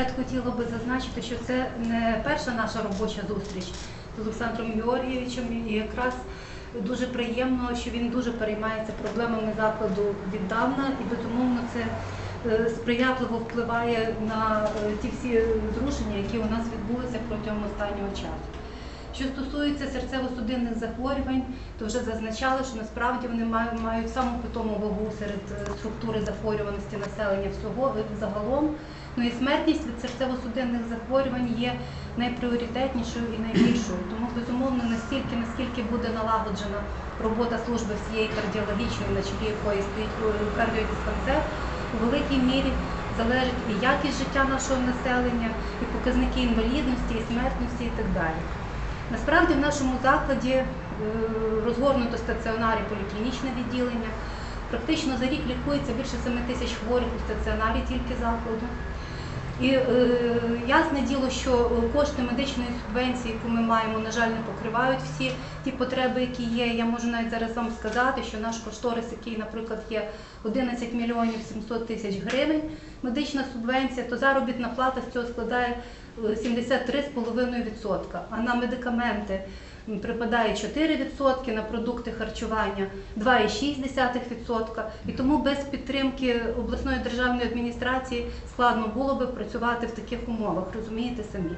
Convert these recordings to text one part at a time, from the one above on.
Я хотіла би зазначити, що це не перша наша робоча зустріч з Олександром Георгійовичем, і якраз дуже приємно, що він дуже переймається проблемами закладу віддавна, і безумовно це е, сприятливо впливає на е, ті всі зрушення, які у нас відбулися протягом останнього часу. Що стосується серцево-судинних захворювань, то вже зазначали, що насправді вони мають, саму питому вагу серед е, структури захворюваності населення всього е, загалом. Ну і смертність від серцево-судинних захворювань є найпріоритетнішою і найбільшою. Тому безумовно настільки, наскільки буде налагоджена робота служби всієї кардіологічної, на чолі якої стоїть кардіодиспансер, у великій мірі залежить і якість життя нашого населення, і показники інвалідності, і смертності, і так далі. Насправді в нашому закладі е, розгорнуто стаціонарі поліклінічне відділення. Практично за рік лікується більше 7 тисяч хворих у стаціонарі тільки закладу. І е, ясне діло, що кошти медичної субвенції, яку ми маємо, на жаль, не покривають всі ті потреби, які є. Я можу навіть зараз вам сказати, що наш кошторис, який, наприклад, є 11 мільйонів 700 тисяч гривень, медична субвенція, то заробітна плата з цього складає е, 73,5%. А на медикаменти припадає 4%, на продукти харчування 2,6%. І тому без підтримки обласної державної адміністрації складно було би працювати в таких умовах, розумієте самі.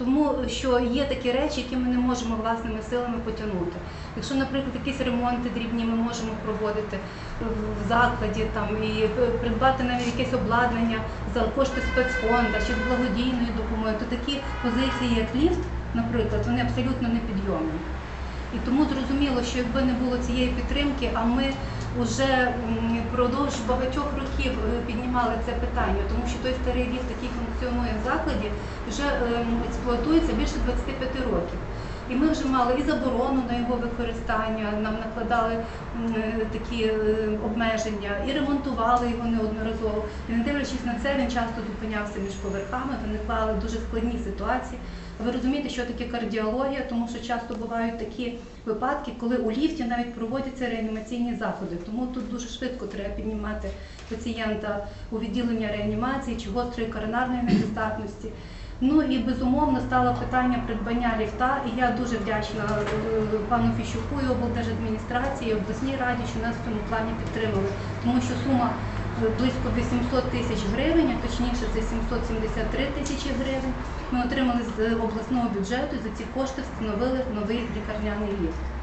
Тому що є такі речі, які ми не можемо власними силами потягнути. Якщо, наприклад, якісь ремонти дрібні ми можемо проводити в закладі там і придбати навіть якесь обладнання за кошти спецфонда чи благодійної допомоги, то такі позиції, як ліфт, наприклад, вони абсолютно непідйомні. І тому зрозуміло, що якби не було цієї підтримки, а ми вже впродовж багатьох років е, піднімали це питання, тому що той старий ліфт, який функціонує в закладі, вже ем, експлуатується більше 25 років. І ми вже мали і заборону на його використання, нам накладали е, такі е, обмеження, і ремонтували його неодноразово. І не дивлячись на це, він часто зупинявся між поверхами, виникали дуже складні ситуації. Ви розумієте, що таке кардіологія, тому що часто бувають такі випадки, коли у ліфті навіть проводяться реанімаційні заходи. Тому тут дуже швидко треба піднімати пацієнта у відділення реанімації чи гострої коронарної недостатності. Ну і безумовно стало питання придбання ліфта, і я дуже вдячна е, пану Фіщуку і облдержадміністрації, і обласній раді, що нас в цьому плані підтримали, тому що сума е, близько 800 тисяч гривень, а точніше це 773 тисячі гривень. Ми отримали з обласного бюджету і за ці кошти встановили новий лікарняний ліфт.